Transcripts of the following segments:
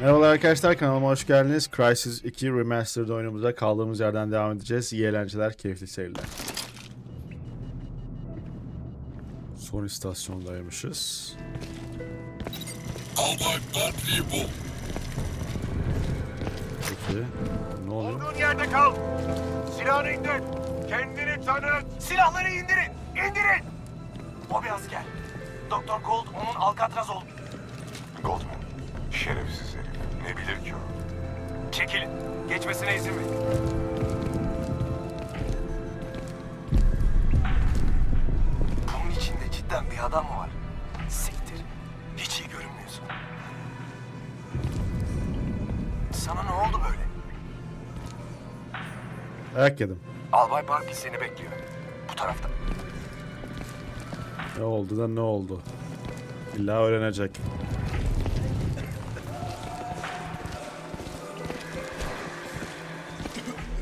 Merhabalar arkadaşlar kanalıma hoş geldiniz. Crysis 2 Remastered oyunumuza kaldığımız yerden devam edeceğiz. İyi eğlenceler, keyifli seyirler. Son istasyondaymışız. Albay Bartley bu. Peki. Ne oluyor? Olduğun yerde kal. Silahını indir. Kendini tanıt. Silahları indirin. İndirin. O bir asker. Doktor Gold onun Alcatraz oldu. Goldman, şerefsiz herif. Ne bilir ki o? Çekilin. Geçmesine izin verin. Bunun içinde cidden bir adam mı var? Siktir. Hiç iyi görünmüyorsun. Sana ne oldu böyle? Ayak yedim. Albay Barkley seni bekliyor. Bu tarafta. Ne oldu da ne oldu? İlla öğrenecek.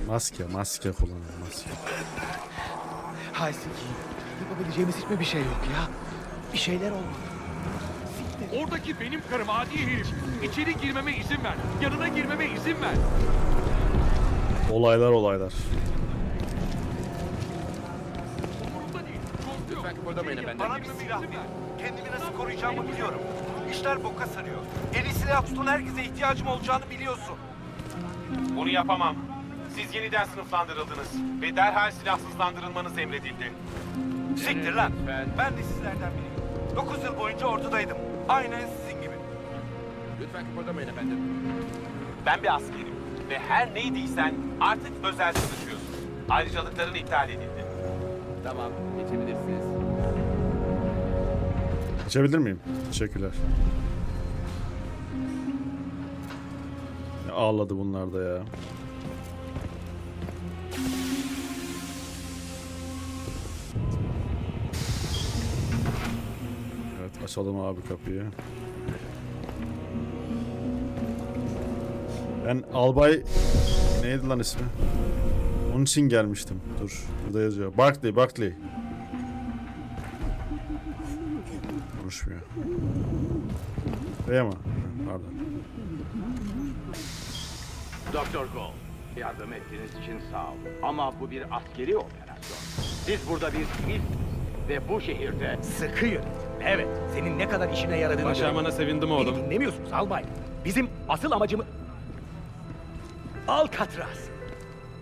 Maske, maske kullanın, maske. Hay sikiyim. Yapabileceğimiz hiçbir bir şey yok ya. Bir şeyler olmalı. Oradaki benim karım adi herif. İçeri girmeme izin ver. Yanına girmeme izin ver. Olaylar olaylar. Umurumda değil. Korkuyorum. Lütfen kıpırdamayın efendim. Bana bir silah ver. Kendimi nasıl koruyacağımı biliyorum. İşler boka sarıyor. Eli silah tutan herkese ihtiyacım olacağını biliyorsun. Bunu yapamam. Siz yeniden sınıflandırıldınız ve derhal silahsızlandırılmanız emredildi. Siktir lan. Ben de sizlerden biriyim. 9 yıl boyunca ordudaydım. Aynen sizin gibi. Lütfen kıpırdamayın efendim. Ben bir askerim ve her neydiysen artık özel çalışıyorsun. Ayrıcalıkların iptal edildi. Tamam, geçebilirsiniz. Geçebilir miyim? Teşekkürler. Ne ağladı bunlar da ya. Açalım abi kapıyı. Ben albay neydi lan ismi? Onun için gelmiştim. Dur burada yazıyor. Barkley, Barkley. Konuşmuyor. Buraya mı? Pardon. Doktor Gold, yardım ettiğiniz için sağ olun. Ama bu bir askeri operasyon. Siz burada bir sivil ve bu şehirde Sıkı yönetim. Evet. Senin ne kadar işine yaradığını Başarmana görelim. sevindim Beni oğlum. dinlemiyorsunuz albay. Bizim asıl amacımız... Alcatraz.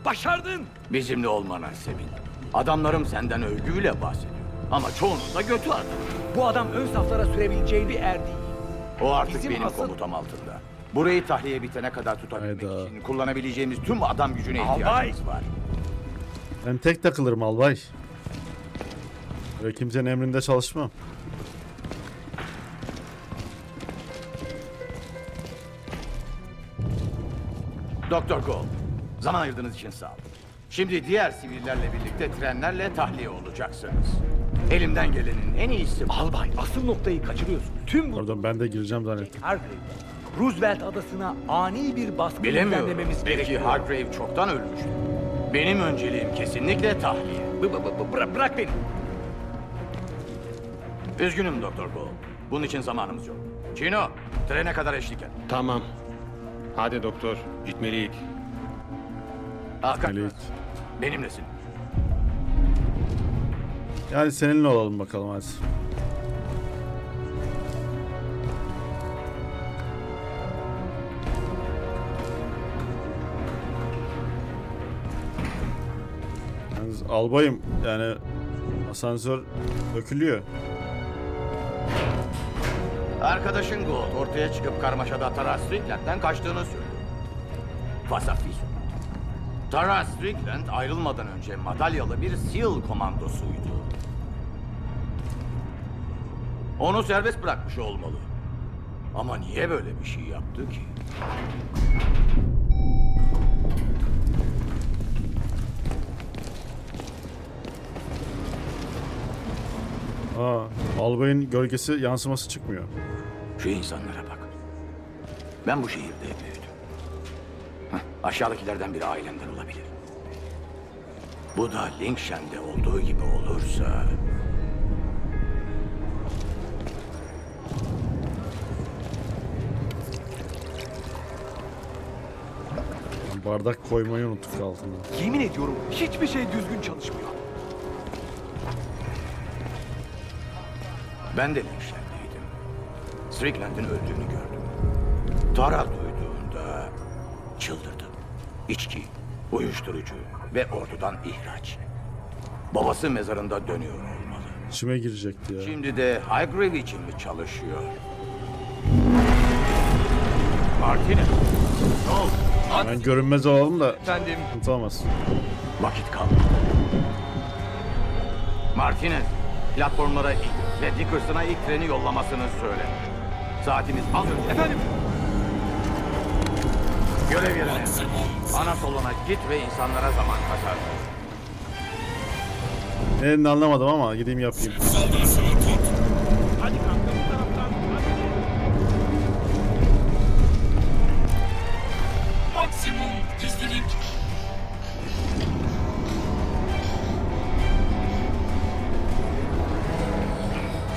Başardın. bizimle olmana sevin. Adamlarım senden övgüyle bahsediyor. Ama çoğunun da götü atıyor. Bu adam ön saflara sürebileceği bir er değil. O artık Bizim benim asıl- komutam altında. Burayı tahliye bitene kadar tutabilmek Hayda. için kullanabileceğimiz tüm adam gücüne Albay! ihtiyacımız var. Ben tek takılırım albay. Böyle kimsenin emrinde çalışmam. Doktor Gold, zaman ayırdığınız için sağ olun. Şimdi diğer sivillerle birlikte trenlerle tahliye olacaksınız. Elimden gelenin en iyisi. Albay asıl noktayı kaçırıyorsun. Tüm bu Pardon ben de gireceğim zannettim. Hargrave'de Roosevelt adasına ani bir baskı Bilemiyorum. düzenlememiz Belki gerekiyor. Hargrave çoktan ölmüştür. Benim önceliğim kesinlikle tahliye. B- b- b- bıra- bırak beni. Üzgünüm Doktor Gold. Bunun için zamanımız yok. Chino, trene kadar eşlik et. Tamam. Hadi doktor. Gitmeliyik. Hakan, Melek. benimlesin. Yani seninle olalım bakalım hadi. Yalnız albayım yani asansör dökülüyor. Arkadaşın Gold ortaya çıkıp karmaşada Tara Strickland'den kaçtığını söylüyor. Fasafiso. Tara Strickland ayrılmadan önce madalyalı bir SEAL komandosuydu. Onu serbest bırakmış olmalı. Ama niye böyle bir şey yaptı ki? Aa, albayın gölgesi yansıması çıkmıyor. Şu insanlara bak. Ben bu şehirde büyüdüm. Heh, aşağıdakilerden biri ailemden olabilir. Bu da Linkshen'de olduğu gibi olursa... Bardak koymayı unuttuk altına. Yemin ediyorum hiçbir şey düzgün çalışmıyor. Ben de Nevşehir'deydim. Strickland'in öldüğünü gördüm. Tara duyduğunda çıldırdı. İçki, uyuşturucu ve ordudan ihraç. Babası mezarında dönüyor olmalı. İçime girecekti ya. Şimdi de Highgrave için mi çalışıyor? Martinez. Ne oldu? Ben görünmez olalım da Efendim sıkıntı. Vakit kalmadı. Martinez, platformlara in ve Dickerson'a ilk treni yollamasını söyle. Saatimiz az önce. efendim Görev yerine. Ana soluna git ve insanlara zaman kazan. Ne anlamadım ama gideyim yapayım. Hadi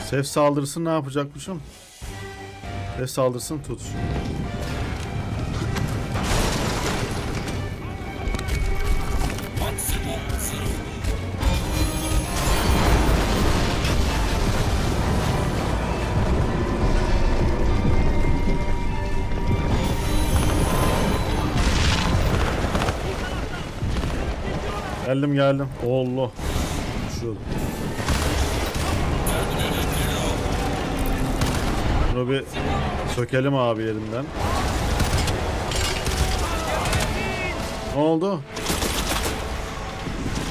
Sef saldırısını ne yapacakmışım? Sef saldırısını tut. Geldim geldim. Allah. Şurada. Bunu bir sökelim abi yerinden. Ne oldu?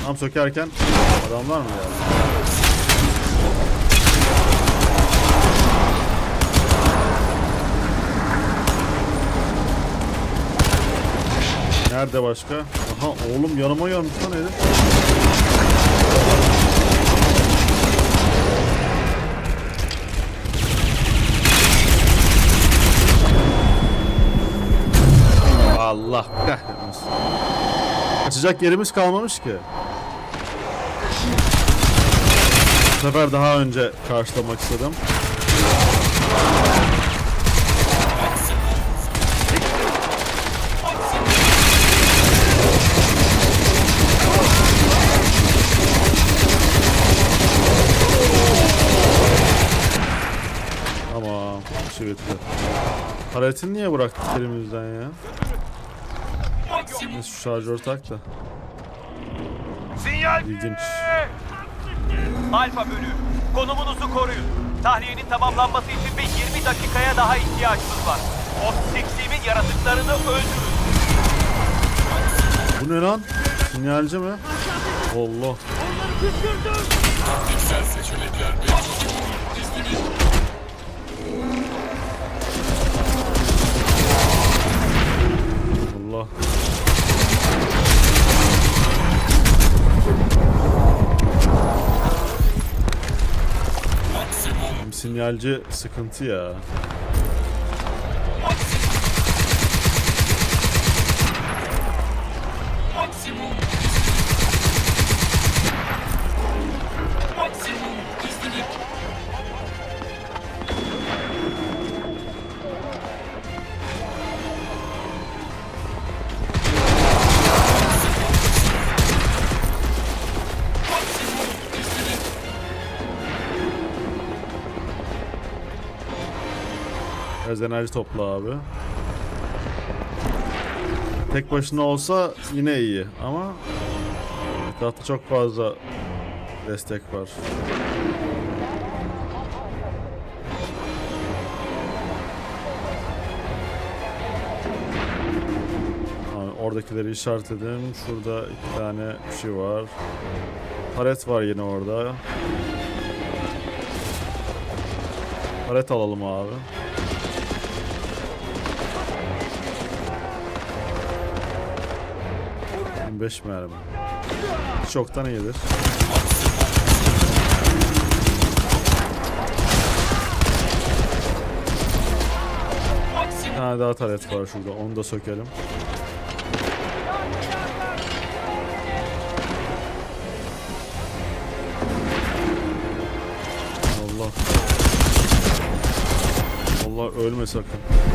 Tam sökerken adamlar mı geldi? Nerede başka? Aha oğlum yanıma gelmiş lan herif. Allah kahretmesin. Kaçacak yerimiz kalmamış ki. Bu sefer daha önce karşılamak istedim. Tamam. işi bitti. Paletini niye bıraktık elimizden ya? Neyse, Şu şarjör tak da. Sinyal İlginç. Alfa bölüğü. Konumunuzu koruyun. Tahliyenin tamamlanması için bir 20 dakikaya daha ihtiyacımız var. O seksimin yaratıklarını öldürün. Bu ne lan? Sinyalci mi? Allah. Allah. Bizim Sinyalci sıkıntı ya. Biraz enerji topla abi. Tek başına olsa yine iyi ama etrafta çok fazla destek var. Oradakileri işaretledim. Şurada iki tane şey var. Paret var yine orada. Paret alalım abi. 25 mermi. Çoktan iyidir. Bir tane daha taret var şurada. Onu da sökelim. Allah. Allah ölme sakın.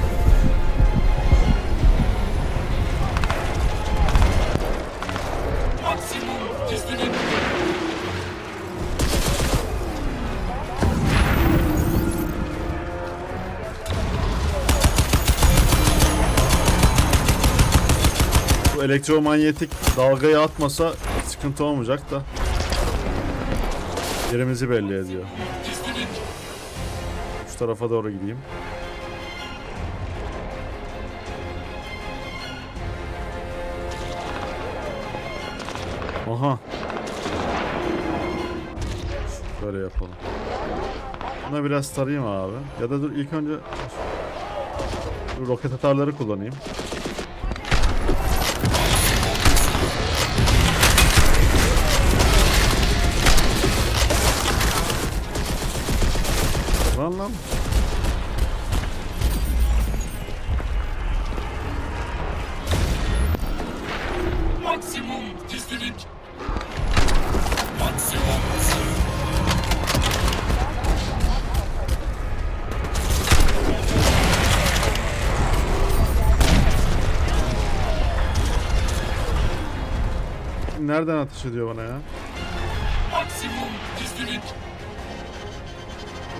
Elektromanyetik dalgayı atmasa sıkıntı olmayacak da. Yerimizi belli ediyor. Şu tarafa doğru gideyim. Aha. Böyle yapalım. Buna biraz tarayayım abi. Ya da dur ilk önce roket atarları kullanayım. Nereden ateş ediyor bana ya? Maksimum gizlilik.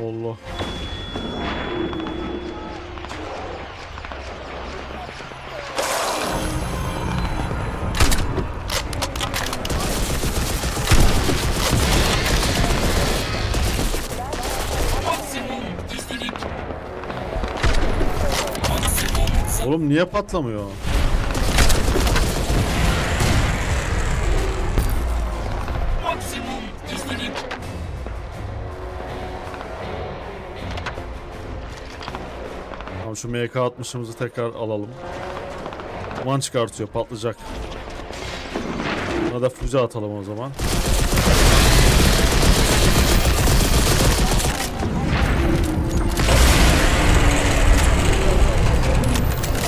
Allah. Oğlum niye patlamıyor? Şu MK60'ımızı tekrar alalım. Duman çıkartıyor patlayacak. Buna da füze atalım o zaman.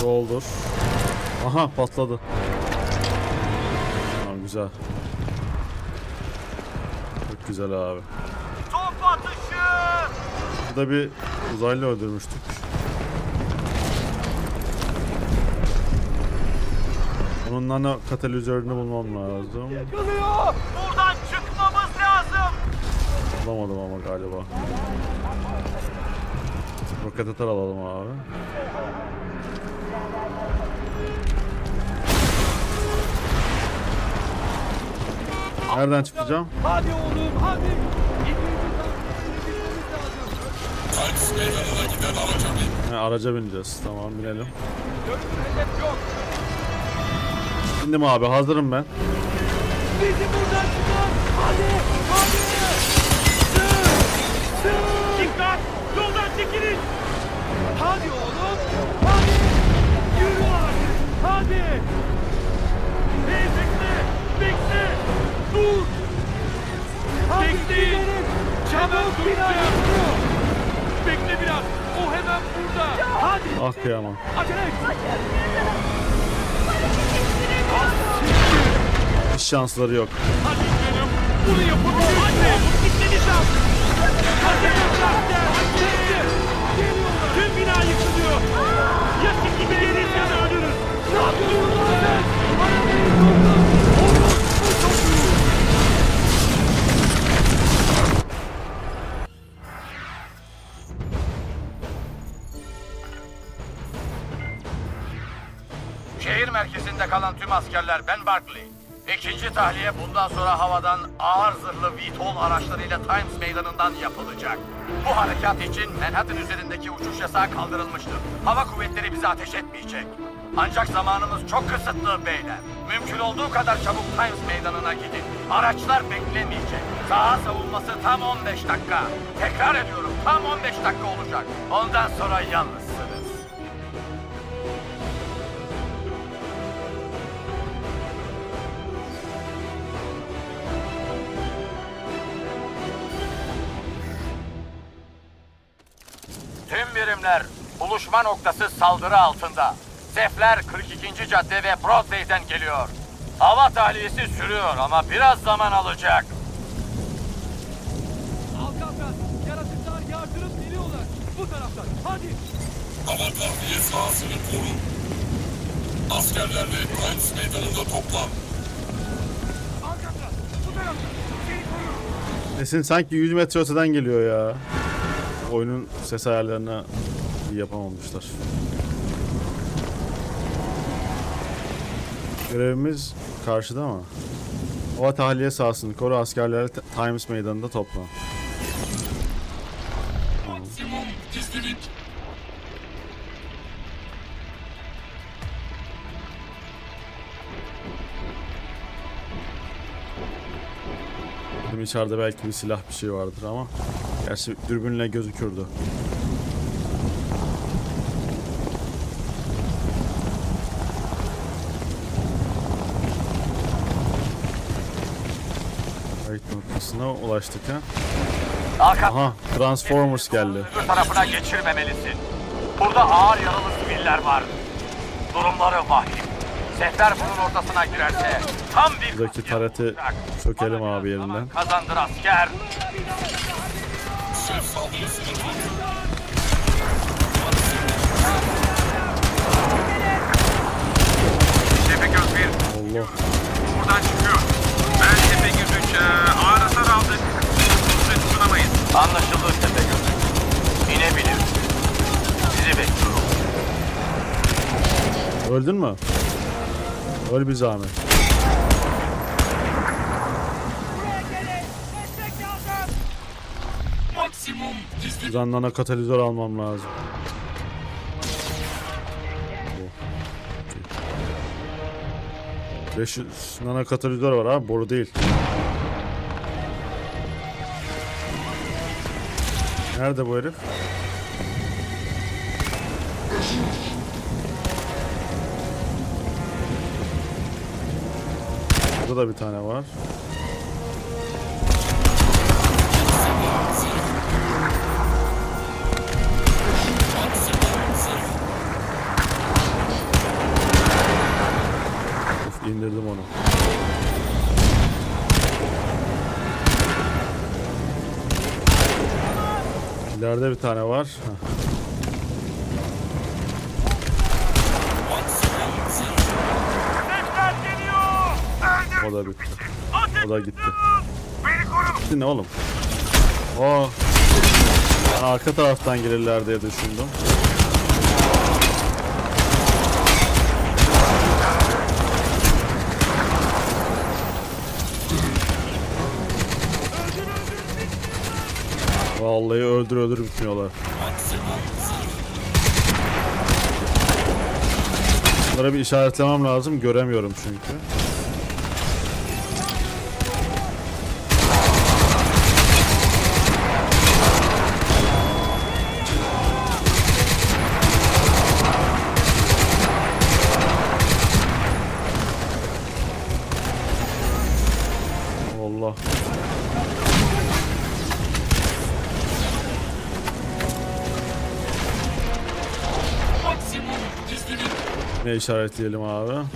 Doldur. Aha patladı. Tamam güzel. Çok güzel abi. Top atışı! Burada bir uzaylı öldürmüştük. Onun nano katalizörünü bulmam lazım. Buradan çıkmamız lazım. Bulamadım ama galiba. Roket atar alalım abi. Nereden çıkacağım? Hadi oğlum hadi. Times meydanına giden araca bin. Ha, araca bineceğiz. Tamam binelim. Yok. Bindim abi hazırım ben. Bizi buradan çıkar. Hadi hadi. Dikkat. Yoldan çekilin. Hadi oğlum. Hadi. Yürü hadi. Hadi. Hey bekle. Bekle. Dur. Bekleyin. Hemen duracağım. Bekle biraz. O hemen burada. Hadi. Ah kıyamam. Acele et. Hiç şansları yok. Hadi canım. Bunu yapabilirsin. Hadi. Gitmeni şans. Hadi. Hadi. Hadi. Tüm bina yıkılıyor. Ya siz gideriz ya da ölürüz. Ne yapıyorsun sen? Şehir merkezinde kalan tüm askerler ben Barkley. İkinci tahliye bundan sonra havadan ağır zırhlı VTOL araçlarıyla Times meydanından yapılacak. Bu harekat için Manhattan üzerindeki uçuş yasağı kaldırılmıştır. Hava kuvvetleri bize ateş etmeyecek. Ancak zamanımız çok kısıtlı beyler. Mümkün olduğu kadar çabuk Times meydanına gidin. Araçlar beklemeyecek. Saha savunması tam 15 dakika. Tekrar ediyorum tam 15 dakika olacak. Ondan sonra yalnızsınız. Tüm birimler buluşma noktası saldırı altında. Sefler 42. cadde ve Broadway'den geliyor. Hava tahliyesi sürüyor ama biraz zaman alacak. Alcatraz, yaratıklar yardırıp geliyorlar. Bu taraftan. Hadi. Hava tahliye sahasını koru. Askerlerle Times meydanında toplan. Alcatraz, bu taraftan. Seni koruyorum. Esin sanki 100 metre öteden geliyor ya. Oyunun ses ayarlarına yapamamışlar. Görevimiz karşıda mı? Ova tahliye sahasını koru askerleri Times meydanında toplan. Maksimum gizlilik. İçeride belki bir silah bir şey vardır ama gerçi dürbünle gözükürdü. Kayıt noktasına ulaştık ha. Alkat Aha Transformers geldi. öbür tarafına geçirmemelisin. Burada ağır yaralı siviller var. Durumları vahim. Sefer bunun ortasına girerse tam bir Buradaki olacak. sökelim abi yerinden. Kazandır asker. Tepegöz 1 Allah. buradan çıkıyor. Ben Tepegöz 3 ağır aldık. Uzun tutunamayız. Anlaşıldı Tepegöz. İnebilir. Sizi bekliyorum. Öldün mü? Öl bir zahmet. Maksimum gizlilik. Buradan nano katalizör almam lazım. Bu. 500 nano katalizör var abi boru değil. Nerede bu herif? Burada da bir tane var. İleride bir tane var. O da bitti. O da gitti. Gitti ne oğlum? O. Ben arka taraftan gelirler diye düşündüm. Vallahi öldür öldür bitmiyorlar. Bunlara bir işaretlemem lazım. Göremiyorum çünkü. Ne işaretleyelim abi?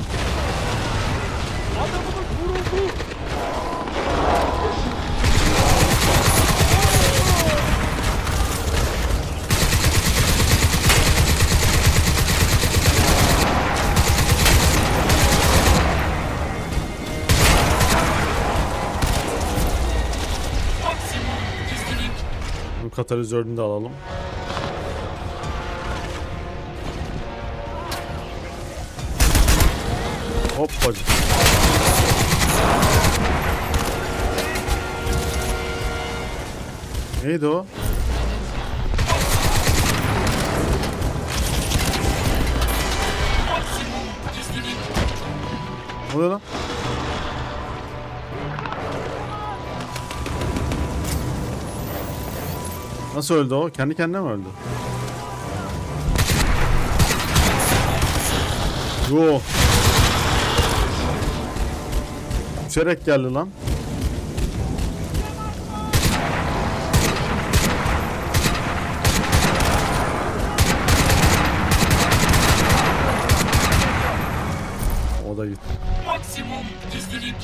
Katalizörünü de alalım. Hoppacık. Neydi o? Ne oluyor lan? Nasıl öldü o? Kendi kendine mi öldü? Yo. Uçarak geldi lan. O da gitti. Maksimum gizlilik.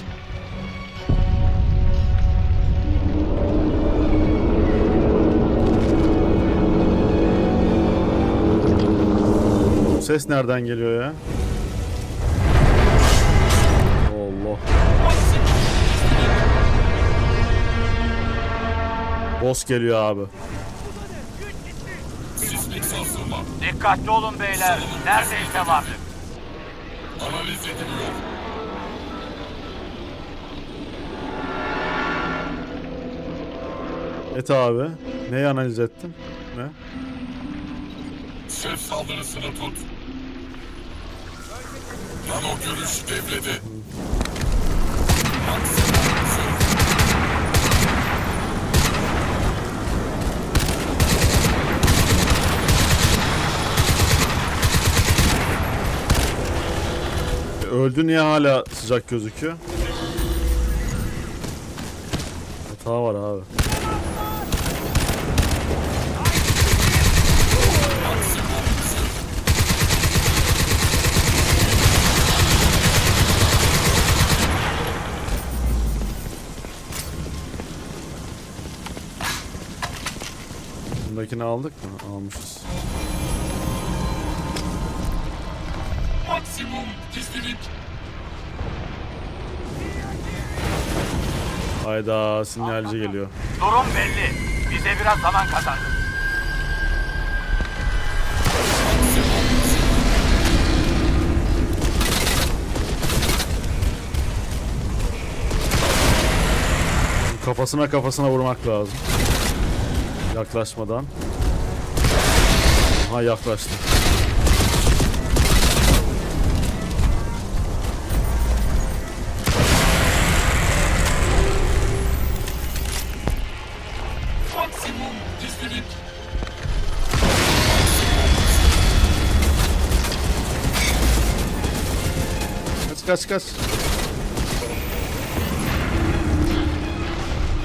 Ses nereden geliyor ya? Boss geliyor abi. Dikkatli olun beyler. Neredeyse vardık. Analiz ediliyor. Et abi. Neyi analiz ettin? Ne? Şef saldırısını tut. Nano görüş devrede. Maksimum Öldü niye hala sıcak gözüküyor? Hata var abi. Bundakini aldık mı? Almışız. Maksimum gizlilik. Hayda sinyalci geliyor. Durum belli. Bize biraz zaman kazandı. Kafasına kafasına vurmak lazım. Yaklaşmadan. Ha yaklaştı.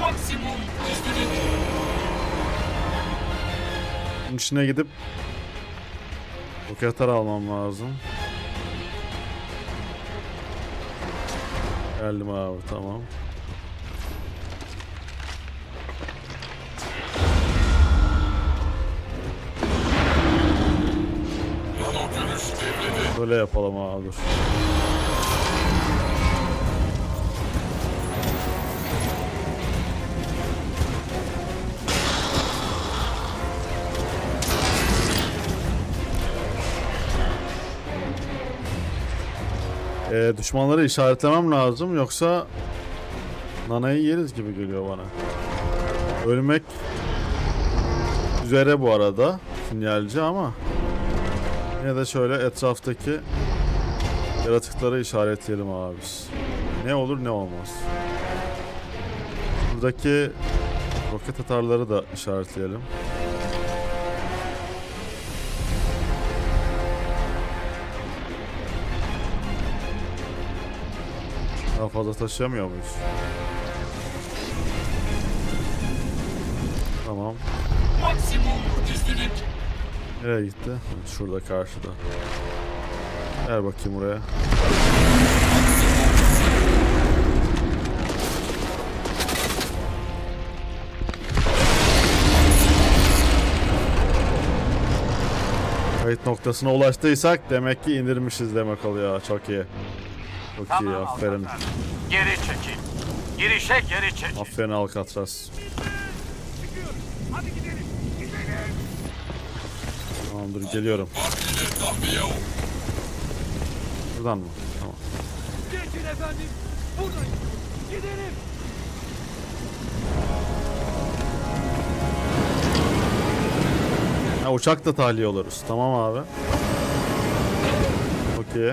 Maksimum gizlilik. Bunun içine gidip roket atar almam lazım. Geldim abi tamam. Böyle yapalım abi dur. Ee, düşmanları işaretlemem lazım yoksa nanayı yeriz gibi geliyor bana. Ölmek üzere bu arada sinyalci ama yine de şöyle etraftaki yaratıkları işaretleyelim abi. Ne olur ne olmaz. Buradaki roket atarları da işaretleyelim. Fazla taşıyamıyor muyuz? Tamam. Maksimum gizlilik. Nereye gitti? Şurada karşıda. Ver bakayım buraya. Kayıt noktasına ulaştıysak demek ki indirmişiz demek oluyor. Çok iyi. Çok iyi aferin. Geri çekil. Girişe geri çekil. Aferin Alcatraz. Hadi gidelim. Gidelim. Tamamdır geliyorum. Buradan mı? Tamam. Geçin efendim. Buradayım. Gidelim. Ha uçakla tahliye oluruz. Tamam abi. Okey.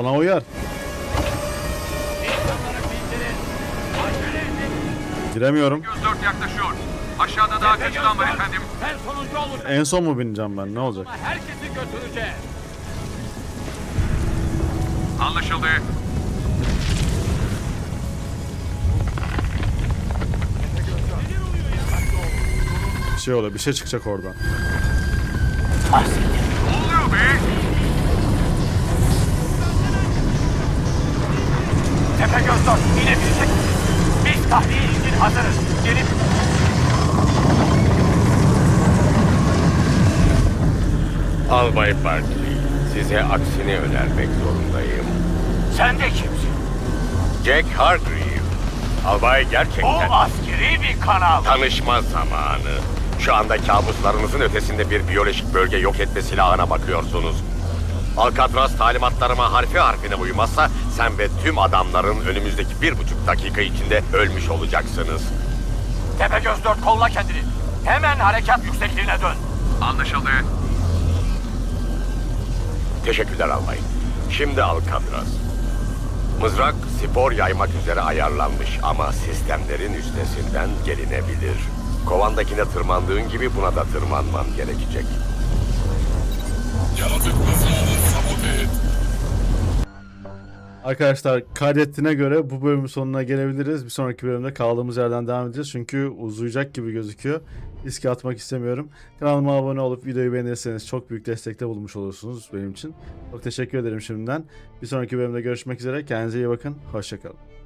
Bana uyar. Giremiyorum. 104 yaklaşıyor. Aşağıda daha kaçılan var efendim. Ben sonuncu olacağım. En son mu bineceğim ben? Ne olacak? Herkesi götüreceğim. Anlaşıldı. Bir şey oluyor. Bir şey çıkacak oradan. Ne oluyor be? Tepe göz dört. İnebilecek misin? Biz tahliye için hazırız. Gelip Albay Barkley, size aksini önermek zorundayım. sen de kimsin? Jack Hargreave, albay Bu gerçekten askeri bir kanal. tanışma zamanı. Şu anda kabuslarınızın ötesinde bir biyolojik bölge yok etme silahına bakıyorsunuz. Alcatraz talimatlarıma harfi harfine uymazsa sen ve tüm adamların önümüzdeki bir buçuk dakika içinde ölmüş olacaksınız. Tepegöz 4 kolla kendini. Hemen harekat yüksekliğine dön. Anlaşıldı. Teşekkürler albay. Şimdi Alcatraz. Mızrak spor yaymak üzere ayarlanmış ama sistemlerin üstesinden gelinebilir. Kovandakine tırmandığın gibi buna da tırmanman gerekecek. Arkadaşlar kaydettiğine göre bu bölümün sonuna gelebiliriz. Bir sonraki bölümde kaldığımız yerden devam edeceğiz. Çünkü uzayacak gibi gözüküyor. Riske atmak istemiyorum. Kanalıma abone olup videoyu beğenirseniz çok büyük destekte bulmuş olursunuz benim için. Çok teşekkür ederim şimdiden. Bir sonraki bölümde görüşmek üzere. Kendinize iyi bakın. Hoşçakalın.